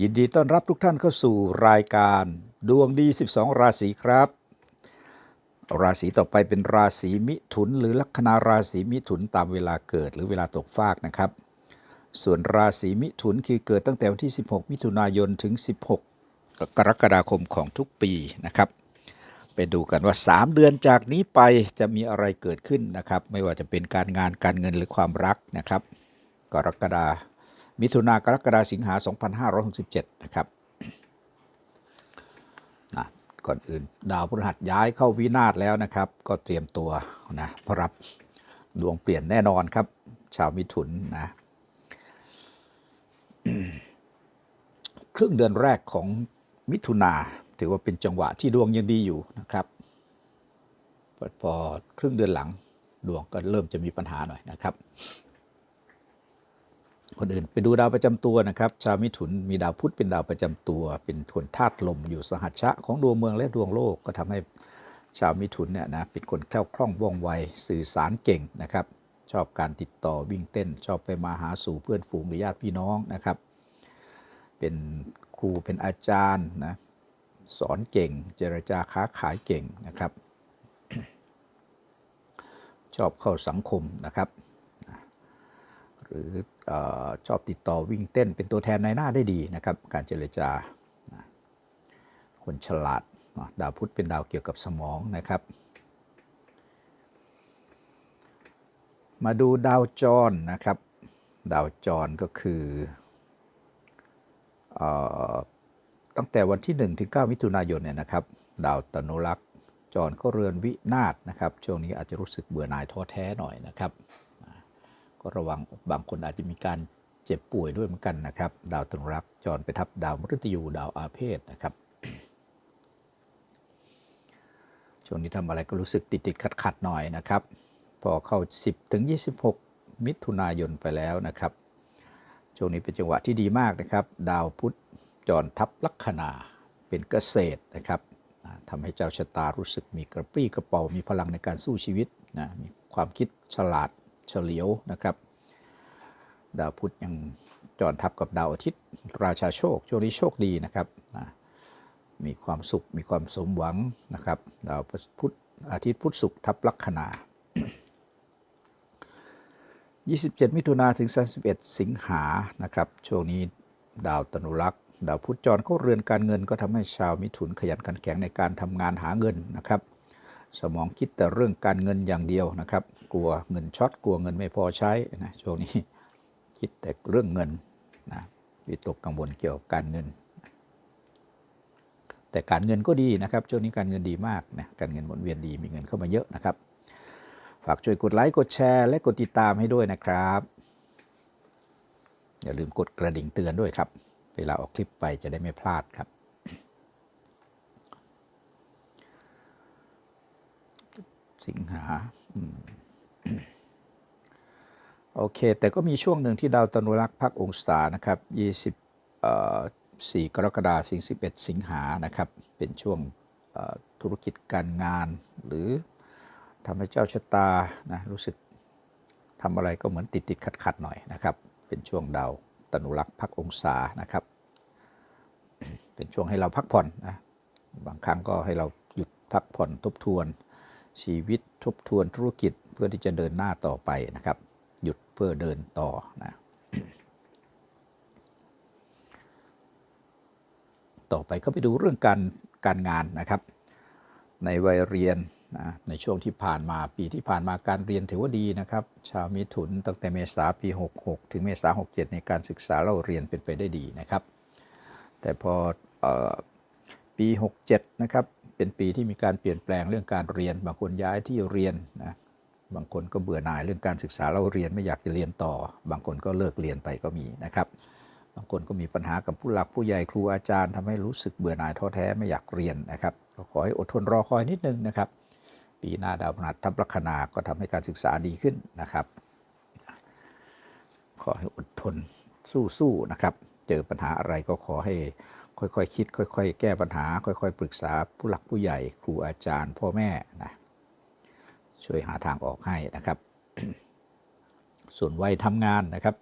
ยินดีต้อนรับทุกท่านเข้าสู่รายการดวงดี 12 ราศีครับ ราศีต่อไปเป็นราศีมิถุน หรือลัคนาราศีมิถุนตามเวลาเกิดหรือเวลาตกฟากนะครับ ส่วนราศีมิถุนคือเกิดตั้งแต่วันที่ 16 มิถุนายนถึง 16 กรกฎาคมของทุกปีนะครับ ไปดูกันว่า 3 เดือนจากนี้ไปจะมีอะไรเกิดขึ้นนะครับ ไม่ว่าจะเป็นการงานการเงินหรือความรักนะครับ กรกฎามิ มิถุนากรกฎาสิงหา 2567 นะครับนะก่อนอื่นดาวพฤหัสย้ายเข้าวินาศแล้วนะครับ ก็เตรียมตัวนะพราะรับดวงเปลี่ยนแน่นอนครับ ชาวมิถุนนะครึ่งเดือนแรกของมิถุนาถือว่าเป็นจังหวะที่ดวงยังดีอยู่นะครับพอครึ่งเดือนหลังดวงก็เริ่มจะมีปัญหาหน่อยนะครับ คนอื่นไปดูดาวประจำตัวนะครับ ชาวมิถุนมีดาวพุธเป็นดาวประจำตัว เป็นทวนธาตุลมอยู่สหัชชะของดวงเมืองและดวงโลกก็ทำให้ชาวมิถุนเนี่ยนะเป็นคนแคล่วคล่องว่องไวสื่อสารเก่งนะครับ ชอบการติดต่อวิ่งเต้น ชอบไปมาหาสู่เพื่อนฝูงหรือญาติพี่น้องนะครับ เป็นครูเป็นอาจารย์นะสอนเก่ง เจรจาค้าขายเก่งนะครับ ชอบเข้าสังคมนะครับ หรืออชอบติดต่อวิ่งเต้นเป็นตัวแทนในหน้าได้ดีนะครับ การเจรจา คนฉลาดดาวพุธเป็นดาวเกี่ยวกับสมองนะครับ มาดูดาวจรนะครับ ดาวจรก็คือเออตั้งแต่วันที่ 1 ถึง 9 มิถุนายนเนี่ยนะครับ ดาวตนุรักษ์จรก็เรือนวินาศนะครับ ช่วงนี้อาจจะรู้สึกเบื่อหน่ายท้อแท้หน่อยนะครับ ก็ระวังบางคนอาจจะมีการเจ็บป่วยด้วยเหมือนกันนะครับ ดาวตนุรักจรไปทับดาวมฤตยูดาวอาเพศนะครับช่วงนี้ทำอะไรก็รู้สึกติดติดขัดขัดหน่อยนะครับ พอเข้า 10ถึง26 มิถุนายนไปแล้วนะครับ ช่วงนี้เป็นจังหวะที่ดีมากนะครับ ดาวพุธจรทับลัคนาเป็นเกษตรนะครับทำให้เจ้าชะตารู้สึกมีกระปรี้กระเป๋ามีพลังในการสู้ชีวิตนะมีความคิดฉลาด เฉลียวนะครับ ดาวพุธยังจรทับกับดาวอาทิตย์ ราชาโชคช่วงนี้โชคดีนะครับนะมีความสุขมีความสมหวังนะครับ ดาวพุธอาทิตย์พุธศุกร์ทับลัคนา27 มิถุนาถึง 31 สิงหานะครับ ช่วงนี้ดาวตนุรักษ์ ดาวพุธจรเข้าเรือนการเงินก็ทำให้ชาวมิถุนขยันขันแข็งในการทำงานหาเงินนะครับ สมองคิดแต่เรื่องการเงินอย่างเดียวนะครับ กลัวเงินช็อตกลัวเงินไม่พอใช้นะช่วงนี้คิดแต่เรื่องเงินนะวิตกกังวลเกี่ยวกับการเงิน แต่การเงินก็ดีนะครับช่วงนี้การเงินดีมากนะการเงินหมุนเวียนดีมีเงินเข้ามาเยอะนะครับ ฝากช่วยกดไลค์กดแชร์ และกดติดตามให้ด้วยนะครับ อย่าลืมกดกระดิ่งเตือนด้วยครับ เวลาออกคลิปไปจะได้ไม่พลาดครับสิงหาอืม โอเค แต่ก็มีช่วงหนึ่งที่ดาวตนุรักษ์พักองศานะครับ 24 กรกฎาคม11 สิงหานะครับ เป็นช่วงธุรกิจการงาน หรือทำให้เจ้าชะตานะรู้สึกทำอะไรก็เหมือนติดติดขัดขัดหน่อยนะครับ เป็นช่วงดาวตนุรักษ์พักองศานะครับ เป็นช่วงให้เราพักผ่อนนะบางครั้งก็ให้เราหยุดพักผ่อนทบทวน ชีวิตทบทวนธุรกิจเพื่อที่จะเดินหน้าต่อไปนะครับ หยุดเพื่อเดินต่อนะต่อไปก็ไปดูเรื่องการการงานนะครับ ในวัยเรียนนะในช่วงที่ผ่านมาปีที่ผ่านมาการเรียนถือว่าดีนะครับ ชาวมิถุนตั้งแต่เมษาปี 66 ถึงเมษา67 ในการศึกษาเราเรียนเป็นไปได้ดีนะครับ แต่พออปี 67 นะครับ เป็นปีที่มีการเปลี่ยนแปลงเรื่องการเรียนบางคนย้ายที่เรียนนะ บางคนก็เบื่อหน่ายเรื่องการศึกษาเราเรียนไม่อยากจะเรียนต่อ บางคนก็เลิกเรียนไปก็มีนะครับ บางคนก็มีปัญหากับผู้หลักผู้ใหญ่ครูอาจารย์ทำให้รู้สึกเบื่อหน่ายท้อแท้ไม่อยากเรียนนะครับก็ขอให้อดทนรอคอยนิดนึงนะครับ ปีหน้าดาวพฤหัสทับลัคนาก็ทำให้การศึกษาดีขึ้นนะครับ ขอให้อดทนสู้ๆนะครับ เจอปัญหาอะไรก็ขอให้ค่อยๆคคิด ค่อย ๆ แก้ปัญหา ค่อย ๆ ปรึกษาผู้หลักผู้ใหญ่ ครูอาจารย์ พ่อแม่นะ ช่วยหาทางออกให้นะครับ ส่วนวัยทำงานนะครับ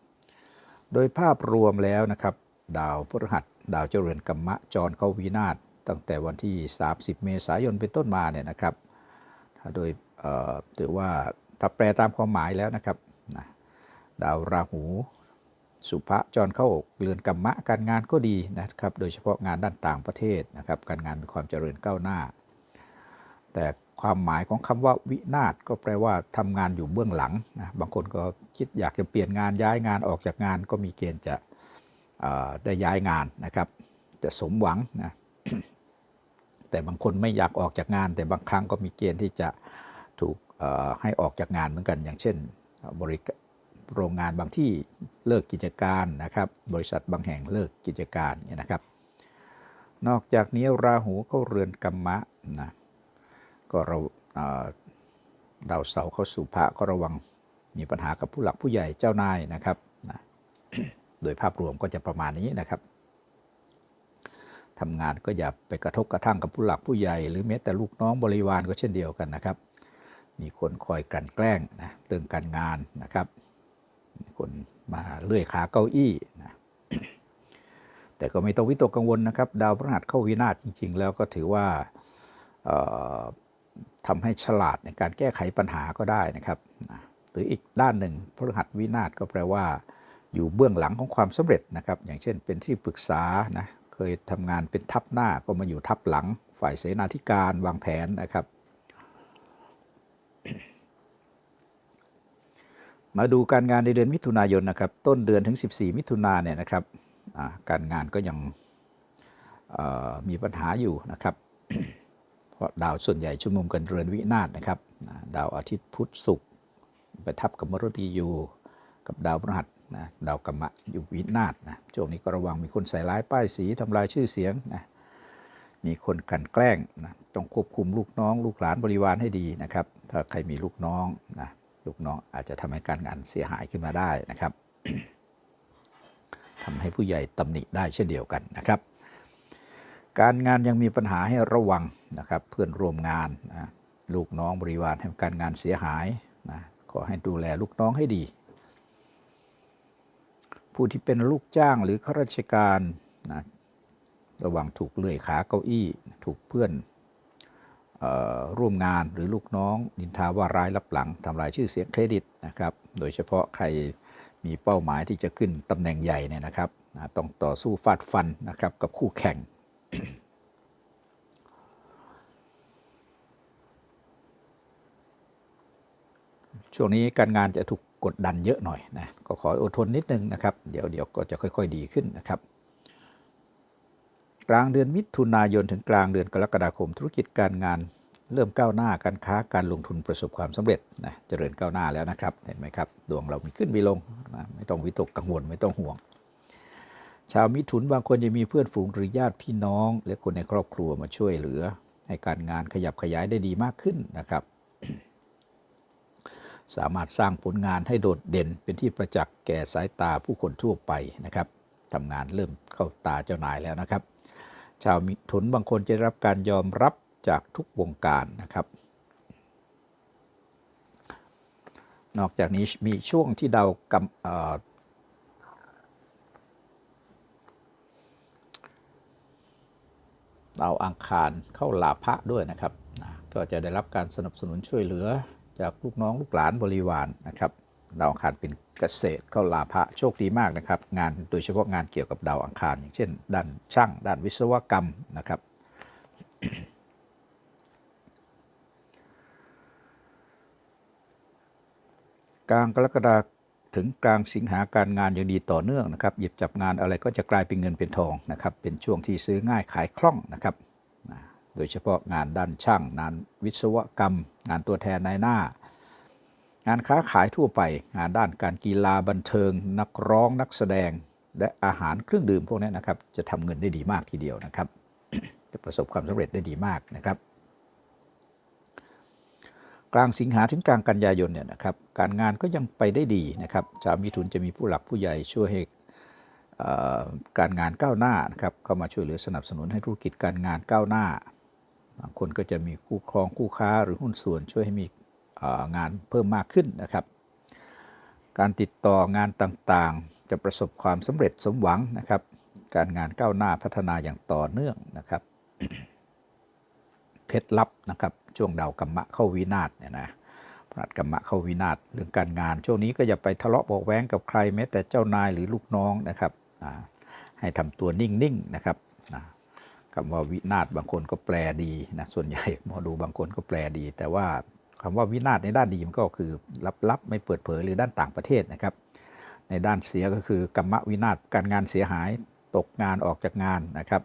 โดยภาพรวมแล้วนะครับ ดาวพฤหัส ดาวเจริญกัมมะจรเข้าวินาศตั้งแต่วันที่ 30 เมษายนเป็นต้นมาเนี่ยนะครับถ้าโดยถือว่าถ้าแปลตามความหมายแล้วนะครับนะดาวราหู สุภะจรเข้าเรือนกัมมะการงานก็ดีนะครับ โดยเฉพาะงานด้านต่างประเทศนะครับ การงานมีความเจริญก้าวหน้า แต่ ความหมายของคำว่าวินาศก็แปลว่าทำงานอยู่เบื้องหลังนะบางคนก็คิดอยากจะเปลี่ยนงานย้ายงานออกจากงานก็มีเกณฑ์จะได้ย้ายงานนะครับ จะสมหวังนะแต่บางคนไม่อยากออกจากงาน แต่บางครั้งก็มีเกณฑ์ที่จะถูกให้ออกจากงานเหมือนกัน อย่างเช่นบริโรงงานบางที่เลิกกิจการนะครับ บริษัทบางแห่งเลิกกิจการเนี่ยนะครับ นอกจากนี้ราหูเข้าเรือนกัมมะนะ ก็เราเดาวเสาร์เข้าสู่พระก็ระวังมีปัญหากับผู้หลักผู้ใหญ่เจ้านายนะครับนะโดยภาพรวมก็จะประมาณนี้นะครับทำงานก็อย่าไปกระทบกระทั่งกับผู้หลักผู้ใหญ่ หรือแม้แต่ลูกน้องบริวารก็เช่นเดียวกันนะครับ มีคนคอยกลั่นแกล้งนะเรื่องการงานนะครับ คนมาเลื่อยขาเก้าอี้นะแต่ก็ไม่ต้องวิตกกังวลนะครับ ดาวพฤหัสเข้าวินาศจริง ๆ แล้วก็ถือว่าอ่อ ทำให้ฉลาดในการแก้ไขปัญหาก็ได้นะครับ หรืออีกด้านหนึ่งพฤหัสวินาศก็แปลว่า อยู่เบื้องหลังของความสำเร็จนะครับ อย่างเช่นเป็นที่ปรึกษานะเคยทำงานเป็นทัพหน้าก็มาอยู่ทัพหลัง ฝ่ายเสนาธิการวางแผนนะครับ มาดูการงานในเดือนมิถุนายนนะครับ ต้นเดือนถึง 14 มิถุนาเนี่ยนะครับการงานก็ยังมีปัญหาอยู่นะครับ ดาวส่วนใหญ่ชุมนุมกันเรือนวินาศนะครับ ดาวอาทิตย์พุธศุกร์ไปทับกับมฤตยูกับดาวพฤหัสนะดาวกรรมะอยู่วินาศนะช่วงนี้ก็ระวังมีคนใส่ร้ายป้ายสีทำลายชื่อเสียงนะมีคนกันแกล้งนะต้องควบคุมลูกน้อง ลูกหลานบริวารให้ดีนะครับ ถ้าใครมีลูกน้องนะลูกน้องอาจจะทำให้การงานเสียหายขึ้นมาได้นะครับทำให้ผู้ใหญ่ตำหนิได้เช่นเดียวกันนะครับ การงานยังมีปัญหาให้ระวังนะครับเพื่อนร่วมงานนะลูกน้องบริวารให้การงานเสียหายนะขอให้ดูแลลูกน้องให้ดี ผู้ที่เป็นลูกจ้างหรือข้าราชการนะระวังถูกเลื่อยขาเก้าอี้ ถูกเพื่อนออร่วมงานหรือลูกน้องนินทาว่าร้ายรับหลังทำลายชื่อเสียงเครดิตนะครับ โดยเฉพาะใครมีเป้าหมายที่จะขึ้นตำแหน่งใหญ่เนี่ยนะครับ ต้องต่อสู้ฟาดฟันนะครับกับคู่แข่ง ช่วงนี้การงานจะถูกกดดันเยอะหน่อยนะก็ขออดทนนิดนึงนะครับ เดี๋ยวเดี๋ยวก็จะค่อย ๆ ดีขึ้นนะครับ กลางเดือนมิถุนายนถึงกลางเดือนกรกฎาคม ธุรกิจการงานเริ่มก้าวหน้าการค้าการลงทุนประสบความสำเร็จนะเจริญก้าวหน้าแล้วนะครับ เห็นไหมครับ ดวงเรามีขึ้นมีลงนะไม่ต้องวิตกกังวลไม่ต้องห่วง ชาวมิถุนบางคนจะมีเพื่อนฝูงหรือญาติพี่น้อง และคนในครอบครัวมาช่วยเหลือ ให้การงานขยับขยายได้ดีมากขึ้นนะครับ สามารถสร้างผลงานให้โดดเด่น เป็นที่ประจักษ์แก่สายตาผู้คนทั่วไปนะครับทำงานเริ่มเข้าตาเจ้านายแล้วนะครับ ชาวมิถุนบางคนจะรับการยอมรับจากทุกวงการนะครับ นอกจากนี้มีช่วงที่ดาวกำเอ่อ ดาวอังคารเข้าลาภะด้วยนะครับนะก็จะได้รับการสนับสนุนช่วยเหลือจากลูกน้องลูกหลานบริวารนะครับดาวอังคารเป็นเกษตรเข้าลาภะโชคดีมากนะครับ งานโดยเฉพาะงานเกี่ยวกับดาวอังคาร อย่างเช่น ด้านช่าง ด้านวิศวกรรมนะครับกลางกรกฎา ถึงกลางสิงหาการงานยังดีต่อเนื่องนะครับ หยิบจับงานอะไรก็จะกลายเป็นเงินเป็นทองนะครับ เป็นช่วงที่ซื้อง่ายขายคล่องนะครับ โดยเฉพาะงานด้านช่างงานวิศวกรรม งานตัวแทนนายหน้า งานค้าขายทั่วไป งานด้านการกีฬาบันเทิง นักร้องนักแสดง และอาหารเครื่องดื่มพวกนี้นะครับ จะทำเงินได้ดีมากทีเดียวนะครับ จะประสบความสำเร็จได้ดีมากนะครับ กลางสิงหาถึงกลางกันยายนเนี่ยนะครับการงานก็ยังไปได้ดีนะครับชาวมิถุนจะมีผู้หลักผู้ใหญ่ช่วยให้การงานก้าวหน้านะครับเข้ามาช่วยเหลือสนับสนุนให้ธุรกิจการงานก้าวหน้าบางคนก็จะมีคู่ครองคู่ค้าหรือหุ้นส่วนช่วยให้มีงานเพิ่มมากขึ้นนะครับ การติดต่องานต่างๆ จะประสบความสำเร็จสมหวังนะครับ การงานก้าวหน้าพัฒนาอย่างต่อเนื่องนะครับ เคล็ดลับนะครับ ช่วงดาวกรรมะเข้าวินาศเนี่ยนะพนัดกรรมะเข้าวินาศเรื่องการงาน ช่วงนี้ก็อย่าไปทะเลาะเบอกแว้งกับใครแม้แต่เจ้านายหรือลูกน้องนะครับให้ทำตัวนิ่งๆนะครับคำว่าวินาศบางคนก็แปลดีนะส่วนใหญ่หมอดูบางคนก็แปลดี แต่ว่าคำว่าวินาศในด้านดีมันก็คือลับๆไม่เปิดเผยหรือด้านต่างประเทศนะครับ ในด้านเสียก็คือกรรมวินาศการงานเสียหายตกงานออกจากงานนะครับ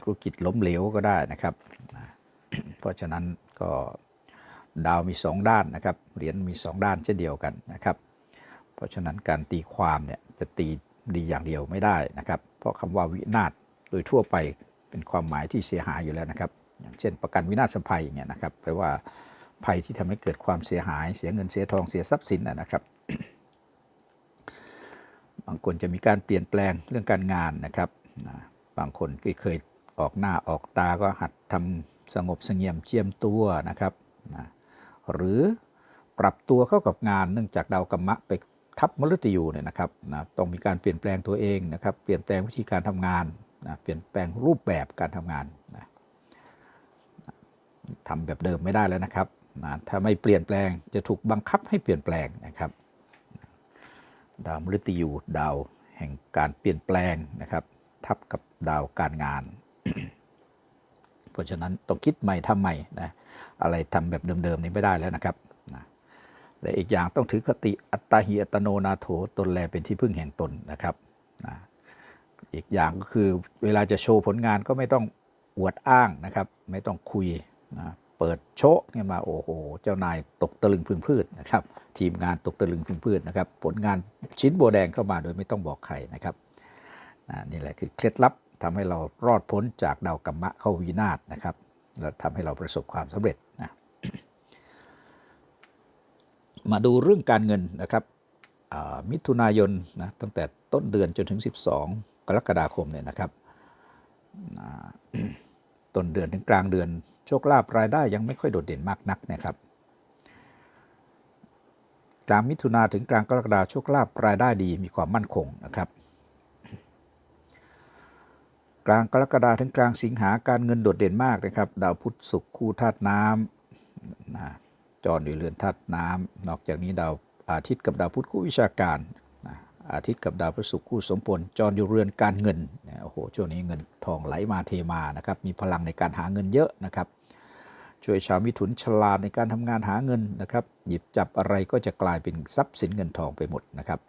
ธุรกิจล้มเหลวก็ได้นะครับน เพราะฉะนั้นก็ดาวมี 2 ด้านนะครับเหรียญมี 2 ด้านเช่นเดียวกันนะครับ เพราะฉะนั้นการตีความเนี่ยจะตีดีอย่างเดียวไม่ได้นะครับ เพราะคำว่าวินาศโดยทั่วไปเป็นความหมายที่เสียหายอยู่แล้วนะครับ อย่างเช่น ประกันวินาศภัยอย่างเงี้ยนะครับแปลว่าภัยที่ทำให้เกิดความเสียหายเสียเงินเสียทองเสียทรัพย์สินนะครับบางคนจะมีการเปลี่ยนแปลงเรื่องการงานนะครับ บางคนก็เคยออกหน้าออกตาก็หัดทำ สงบเสงี่ยมเจียมตัวนะครับนะหรือปรับตัวเข้ากับงานเนื่องจากดาวกรรมะไปทับมฤตยูเนี่ยนะครับนะต้องมีการเปลี่ยนแปลงตัวเองนะครับ เปลี่ยนแปลงวิธีการทำงานนะเปลี่ยนแปลงรูปแบบการทำงานนะทำแบบเดิมไม่ได้แล้วนะครับนะถ้าไม่เปลี่ยนแปลงจะถูกบังคับให้เปลี่ยนแปลงนะครับ ดาวมฤตยูดาวแห่งการเปลี่ยนแปลงนะครับ ทับกับดาวการงาน เพราะฉะนั้นต้องคิดใหม่ทำใหม่นะอะไรทำแบบเดิมๆนี้ไม่ได้แล้วนะครับนะและอีกอย่างต้องถือคติอัตตาหิอัตโนนาโถตนแลเป็นที่พึ่งแห่งตนนะครับนะอีกอย่างก็คือเวลาจะโชว์ผลงานก็ไม่ต้องอวดอ้างนะครับ ไม่ต้องคุยนะเปิดโชะเนี่ยมาโอ้โห เจ้านายตกตะลึงพึงพืชนะครับ ทีมงานตกตะลึงพึงพืชนะครับ ผลงานชิ้นโบแดงเข้ามาโดยไม่ต้องบอกใครนะครับนี่แหละคือเคล็ดลับ ทำให้เรารอดพ้นจากดาวกัมมะเข้าวีนาศนะครับแล้วทำให้เราประสบความสำเร็จนะมาดูเรื่องการเงินนะครับมิถุนายนนะตั้งแต่ต้นเดือนจนถึง 12 กรกฎาคมเนี่ยนะครับต้นเดือนถึงกลางเดือน โชคลาภรายได้ยังไม่ค่อยโดดเด่นมากนักนะครับกลางมิถุนาถึงกลางกรกฎาโชคลาภรายได้ดีมีความมั่นคงนะครับ ลางกรกฎาถึงกลางสิงหาการเงินโดดเด่นมากนะครับ ดาวพุธศุกร์คู่ธาตุน้ำนะจรอยู่เรือนธาตุน้ำนอกจากนี้ดาวอาทิตย์กับดาวพุธคู่วิชาการนะอาทิตย์กับดาวพฤหัสคู่สมพลจรอยู่เรือนการเงินนะโอ้โหช่วงนี้เงินทองไหลมาเทมานะครับมีพลังในการหาเงินเยอะนะครับช่วยชาวมิถุนฉลาดในการทำงานหาเงินนะครับ หยิบจับอะไรก็จะกลายเป็นทรัพย์สินเงินทองไปหมดนะครับ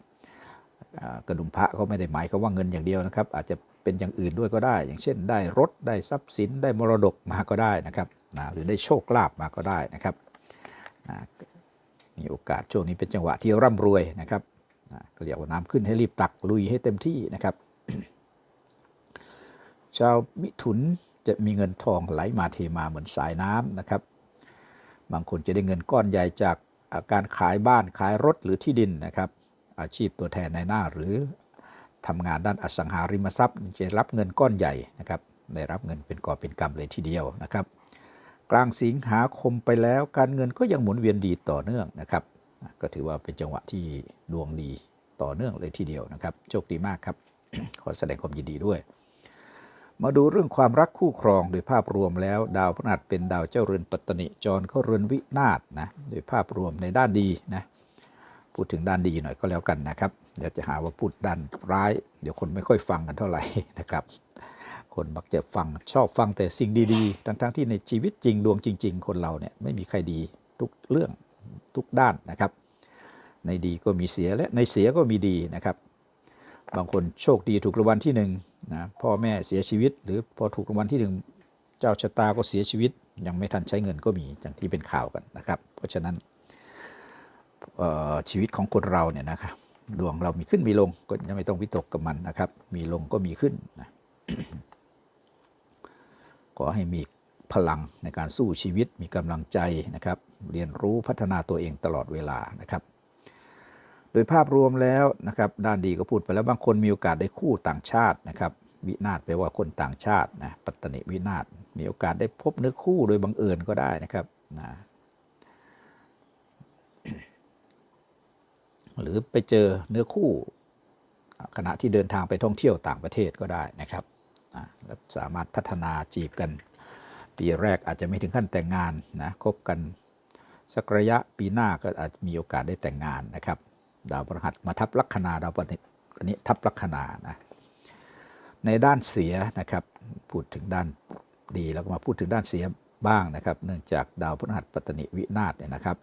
กระดุมพระเขาไม่ได้หมายเขามว่าเงินอย่างเดียวนะครับ อาจจะ เป็นอย่างอื่นด้วยก็ได้ อย่างเช่น ได้รถได้ทรัพย์สินได้มรดกมาก็ได้นะครับนะหรือได้โชคลาภมาก็ได้นะครับนะมีโอกาสช่วงนี้เป็นจังหวะที่ร่ำรวยนะครับนะก็เรียกว่าน้ำขึ้นให้รีบตักลุยให้เต็มที่นะครับ ชาวมิถุนจะมีเงินทองไหลมาเทมาเหมือนสายน้ำนะครับ บางคนจะได้เงินก้อนใหญ่จากการขายบ้านขายรถหรือที่ดินนะครับ อาชีพตัวแทนในหน้าหรือ ทำงานด้านอสังหาริมทรัพย์จะรับเงินก้อนใหญ่นะครับได้รับเงินเป็นก่อเป็นกำเลยทีเดียวนะครับ กลางสิงหาคมไปแล้วการเงินก็ยังหมุนเวียนดีต่อเนื่องนะครับ ก็ถือว่าเป็นจังหวะที่ดวงดีต่อเนื่องเลยทีเดียวนะครับโชคดีมากครับ ขอแสดงความยินดีด้วย มาดูเรื่องความรักคู่ครองโดยภาพรวมแล้ว ดาวพฤหัสเป็นดาวเจ้าเรือนปัตตนิจรเข้าเรือนวินาศนะโดยภาพรวมในด้านดีนะพูดถึงด้านดีหน่อยก็แล้วกันนะครับ เดี๋ยวจะหาว่าพูดด้านร้าย เดี๋ยวคนไม่ค่อยฟังกันเท่าไหร่นะครับ คนมักจะฟังชอบฟังแต่สิ่งดีๆ ทั้งๆที่ในชีวิตจริงดวงจริง ๆ คนเราเนี่ยไม่มีใครดีทุกเรื่องทุกด้านนะครับ ในดีก็มีเสียและในเสียก็มีดีนะครับ บางคนโชคดีถูกรางวัลที่หนึ่งนะพ่อแม่เสียชีวิต หรือพอถูกรางวัลที่หนึ่งเจ้าชะตาก็เสียชีวิต ยังไม่ทันใช้เงินก็มีอย่างที่เป็นข่าวกันนะครับ เพราะฉะนั้นชีวิตของคนเราเนี่ยนะครับ ดวงเรามีขึ้นมีลงก็ยังไม่ต้องวิตกกับมันนะครับ มีลงก็มีขึ้นนะขอให้มีพลังในการสู้ชีวิตมีกำลังใจนะครับ เรียนรู้พัฒนาตัวเองตลอดเวลานะครับ โดยภาพรวมแล้วนะครับ ด้านดีก็พูดไปแล้วบางคนมีโอกาสได้คู่ต่างชาตินะครับ วินาศแปลว่าคนต่างชาตินะปัตตนิวินาศมีโอกาสได้พบเนื้อคู่โดยบังเอิญก็ได้นะครับนะ หรือไปเจอเนื้อคู่ ขณะที่เดินทางไปท่องเที่ยวต่างประเทศก็ได้นะครับแล้วสามารถพัฒนาจีบกัน ปีแรกอาจจะไม่ถึงขั้นแต่งงานนะคบกันสักระยะปีหน้าก็อาจจะมีโอกาสได้แต่งงานนะครับ ดาวพฤหัสมาทับลัคนาดาวพฤหัสอันนี้ทับลัคนานะในด้านเสียนะครับพูดถึงด้านดีแล้วก็มาพูดถึงด้านเสียบ้างนะครับ เนื่องจากดาวพฤหัสปัตนิวินาศเนี่ยนะครับ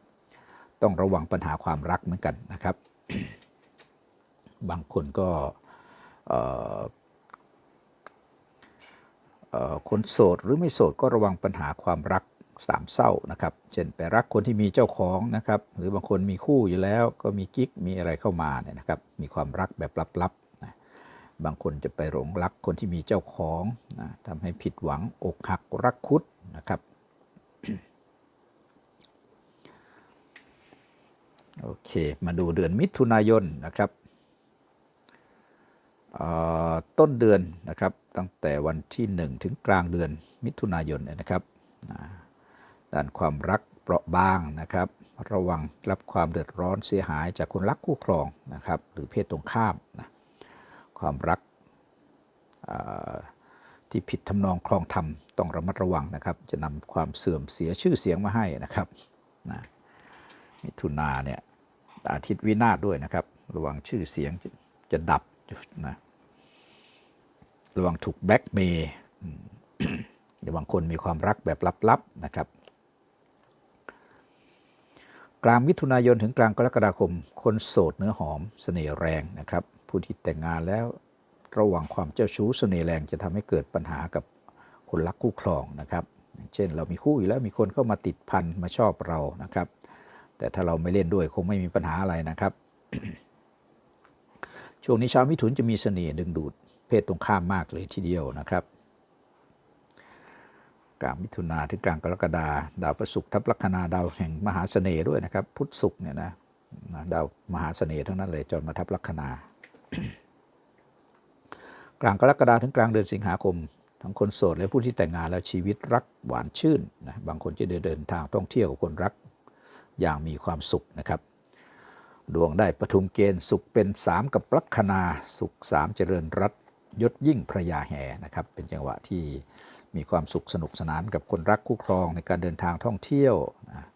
ต้องระวังปัญหาความรักเหมือนกันนะครับ บางคนก็คนโสดหรือไม่โสดก็ระวังปัญหาความรักสามเศร้านะครับ เช่นไปรักคนที่มีเจ้าของนะครับ หรือบางคนมีคู่อยู่แล้วก็มีกิ๊กมีอะไรเข้ามาเนี่ยนะครับ มีความรักแบบลับๆนะบางคนจะไปหลงรักคนที่มีเจ้าของนะทำให้ผิดหวังอกหักรักคุดนะครับ โอเค มาดูเดือนมิถุนายนนะครับต้นเดือนนะครับตั้งแต่วันที่ 1 ถึงกลางเดือนมิถุนายนนะครับด้านความรักเปราะบางนะครับ ระวังรับความเดือดร้อนเสียหายจากคนรักคู่ครองนะครับหรือเพศตรงข้ามนะความรักที่ผิดทำนองคลองธรรมต้องระมัดระวังนะครับ จะนำความเสื่อมเสียชื่อเสียงมาให้นะครับนะมิถุนาเนี่ย อาทิตย์วินาศด้วยนะครับ ระวังชื่อเสียงจะจะดับนะระวังถูกแบล็กเมย์อืมเดี๋ยวบางคนมีความรักแบบลับๆนะครับ กลางมิถุนายนถึงกลางกรกฎาคม คนโสดเนื้อหอมเสน่ห์แรงนะครับ ผู้ที่แต่งงานแล้วระวังความเจ้าชู้เสน่ห์แรงจะทำให้เกิดปัญหากับคนรักคู่ครองนะครับ เช่นเรามีคู่อยู่แล้วมีคนเข้ามาติดพันมาชอบเรานะครับ แต่ถ้าเราไม่เล่นด้วยคงไม่มีปัญหาอะไรนะครับ ช่วงนี้ชาวมิถุนจะมีเสน่ห์ดึงดูดเพศตรงข้ามมากเลยทีเดียวนะครับกลางมิถุนาถึงกลางกรกฎาดาวพระศุกร์ทับลัคนาดาวแห่งมหาเสน่ห์ด้วยนะครับ พุธศุกร์เนี่ยนะดาวมหาเสน่ห์ทั้งนั้นเลยจนมาทับลัคนา กลางกรกฎาถึงกลางเดือนสิงหาคม ทั้งคนโสดและผู้ที่แต่งงานแล้วชีวิตรักหวานชื่นนะบางคนจะเดินทางท่องเที่ยวกับคนรัก อย่างมีความสุขนะครับ ดวงได้ปฐุมเกณฑ์สุขเป็น 3 กับลัคนาสุข 3 เจริญรัตยศยิ่งพระยาแห่นะครับ เป็นจังหวะที่มีความสุขสนุกสนานกับคนรักคู่ครองในการเดินทางท่องเที่ยวนะ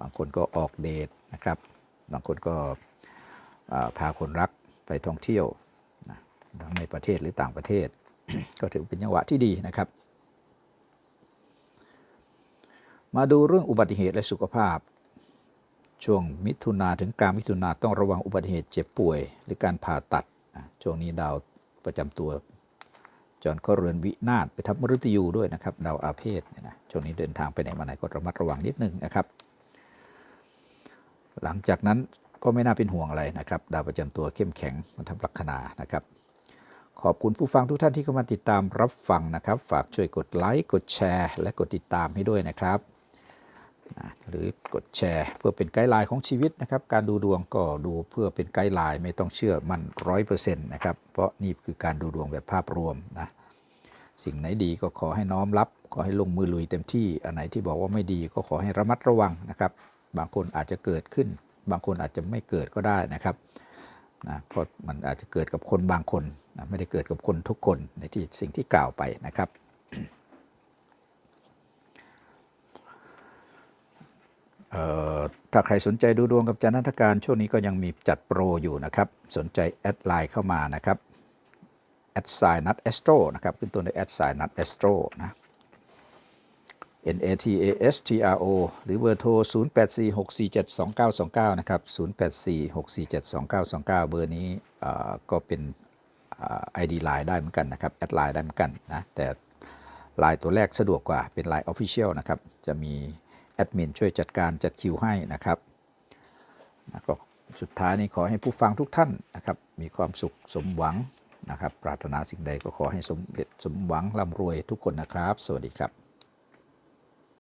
บางคนก็ออกเดทนะครับ บางคนก็พาคนรักไปท่องเที่ยวนะทั้งในประเทศหรือต่างประเทศ ก็ถือเป็นจังหวะที่ดีนะครับ มาดูเรื่องอุบัติเหตุและสุขภาพ ช่วงมิถุนาถึงกลางมิถุนาต้องระวังอุบัติเหตุเจ็บป่วย หรือการผ่าตัด ช่วงนี้ดาวประจำตัวจรก็เรือนวินาศไปทับมฤตยูด้วยนะครับดาวอาเพศเนี่ยนะช่วงนี้เดินทางไปไหนมาไหนก็ระมัดระวังนิดนึงนะครับ หลังจากนั้นก็ไม่น่าเป็นห่วงอะไรนะครับ ดาวประจำตัวเข้มแข็งมันทำลัคนานะครับ ขอบคุณผู้ฟังทุกท่านที่เข้ามาติดตามรับฟังนะครับ ฝากช่วยกดไลค์กดแชร์ และกดติดตามให้ด้วยนะครับ หรือกดแชร์ เพื่อเป็นไกด์ไลน์ของชีวิตนะครับ การดูดวงก็ดูเพื่อเป็นไกด์ไลน์ไม่ต้องเชื่อมันร้อยเปอร์เซ็นต์นะครับ เพราะนี่คือการดูดวงแบบภาพรวมนะสิ่งไหนดีก็ขอให้น้อมรับ ขอให้ลงมือลุยเต็มที่ อันไหนที่บอกว่าไม่ดีก็ขอให้ระมัดระวังนะครับ บางคนอาจจะเกิดขึ้น บางคนอาจจะไม่เกิดก็ได้นะครับนะเพราะมันอาจจะเกิดกับคนบางคนนะไม่ได้เกิดกับคนทุกคนในที่สิ่งที่กล่าวไปนะครับ เอ่อ ถ้าใครสนใจดูดวงกับจันทรการช่วงนี้ก็ยังมีจัดโปรอยู่นะครับ สนใจแอดไลน์เข้ามานะครับแอดไซนัทเอสโตรนะครับขึ้นต้นด้วยแอดไซนัทเอสโตรนะ N A T A S T R O หรือเบอร์โทร 0846472929 นะครับ 0846472929 เบอร์นี้ก็เป็นไอดีไลน์ได้เหมือนกันนะครับ แอดไลน์ได้เหมือนกันนะ แต่ไลน์ตัวแรกสะดวกกว่าเป็นไลน์ Official นะครับ จะมี แอดมินช่วยจัดการจัดคิวให้นะครับก็สุดท้ายนี้ขอให้ผู้ฟังทุกท่านนะครับ มีความสุขสมหวังนะครับ ปรารถนาสิ่งใดก็ขอให้สมเด็จสมหวังร่ำรวยทุกคนนะครับ สวัสดีครับ